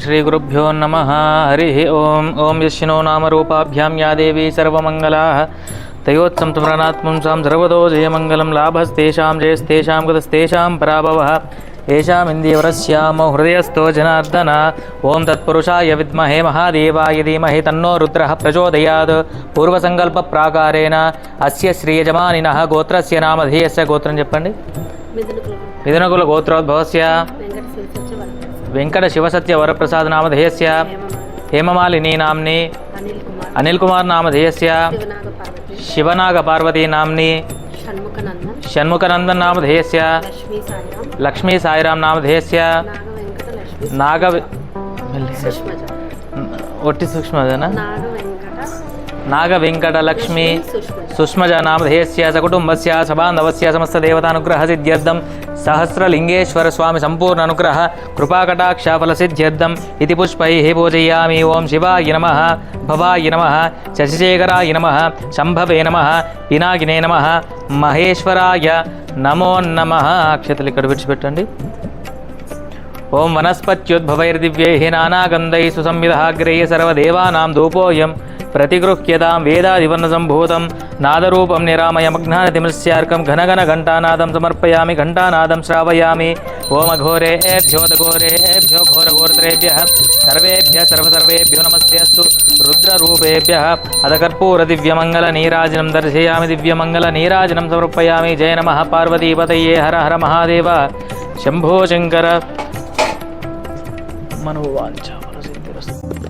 శ్రీ గురుభ్యో నమ. హరి ఓం. ఓం యశ్నో నామరూపాభ్యాం యా దేవీ సర్వమంగళా. తయోత్సం తుమ్రణాత్మంసాం సర్వదో జయమంగళం లాభస్తాం జయస్తాం కృతస్తాం పరాభవ. ఏషామిందీవరస్యామో హృదయస్థో జనార్దన. ఓం తత్పురుషాయ విద్మహే మహాదేవాయ ధీమహి తన్నో రుద్ర ప్రచోదయాత్. పూర్వసంకల్ప ప్రాకారేణ అస్య శ్రీయజమానిన గోత్రస్య నామధేయస్య గోత్రం చెప్పండి. మిథునకుల గోత్రోద్భవస్య. వెంకట శివసత్య వరప్రసాద్ నామధేయస్య. హేమమాల హేమమాలిని నామ్ని. అనిల్ కుమార్ నామధేయస్య. శివనాగ పార్వతి నామ్ని. షణ్ముఖనందన్ నామధేయస్య. లక్ష్మీ సాయిరామ్ నామధేయస్య. నాగ ఒట్టి సూక్ష్మదేనా నాగ వెంకట నాగ వెంకట లక్ష్మి సుష్మజ సుష్మజ నామధేయస్య సకుటుంబస్య సబాంధవస్య సమస్తదేవతానుగ్రహ సిద్ధ్యర్థం సహస్రలింగేశ్వర స్వామి సంపూర్ణ అనుగ్రహ కృపాకటాక్ష ఫలసిద్ధ్యర్థం ఇది పుష్పై పూజయామి ఓం శివాయ నమ భవాయ నమ శశిశేఖరాయ నమ శంభవే నమ పినాకినే నమ మహేశ్వరాయ నమో నమ ప్రతిగృహ్యతాం వేదాదివర్ణసంభూతం నాదరూపం నిరామయమగ్నానతిమస్యార్కం ఘనఘన ఘంటానాదం సమర్పయామి. ఘంటానాదం శ్రావయామి. ఓం అఘోరే భ్యోదఘోరే భ్యో ఘోరఘోరత్రేభ్య. సర్వేభ్య సర్వసర్వేభ్యో నమస్తేస్తు. రుద్రరూపేభ్య. అధకర్పూర దివ్యమంగళ నీరాజనం దర్శయామి. దివ్యమంగళ నీరాజనం సమర్పయామి. జయ నమ పార్వతీపతయే. హర హర మహాదేవ. శంభో శంకర. మనోవాంఛ మనసి